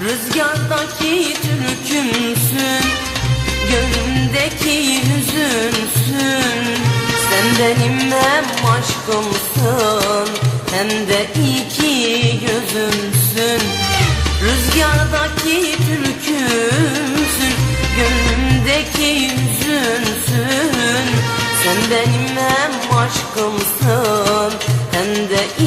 Rüzgardaki türkümsün Gönlümdeki hüzünsün. Sen benim hem aşkımsın Hem de iki gözümsün. Rüzgardaki türkümsün Gönlümdeki hüzünsün. Sen benim hem aşkımsın Hem de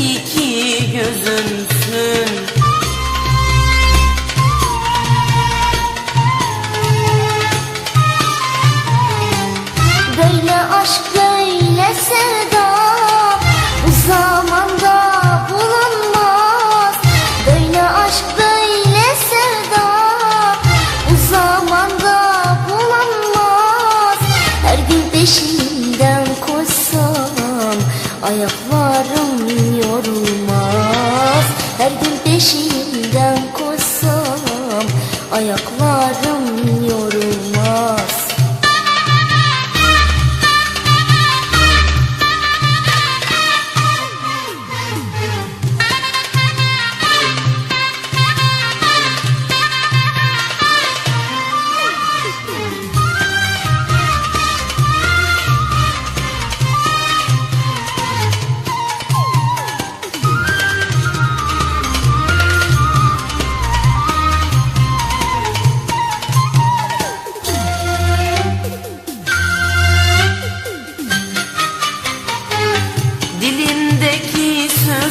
aşk böyle sevda Bu zamanda bulunmaz. Böyle aşk böyle sevda Bu zamanda bulunmaz. Her gün peşinden koşsam Ayaklarım yorulmaz. Her gün peşinden koşsam Ayaklarım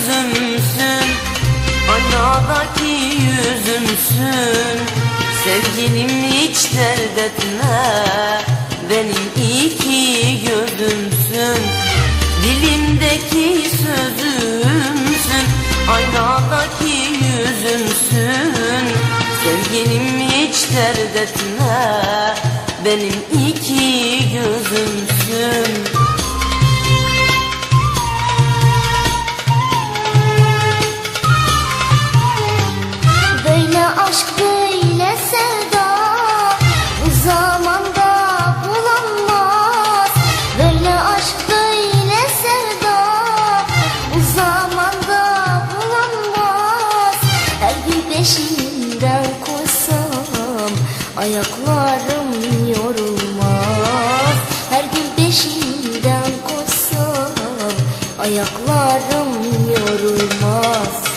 Sözümsün Aynadaki yüzümsün. Sevgilim hiç dert etme. Benim iki gözümsün. Dilimdeki sözümsün. Aynadaki yüzümsün. Sevgilim hiç dert etme. Benim iki gözümsün yere koysam ayaklarım yorulmaz. Her gün peşinden koysam ayaklarım yorulmaz.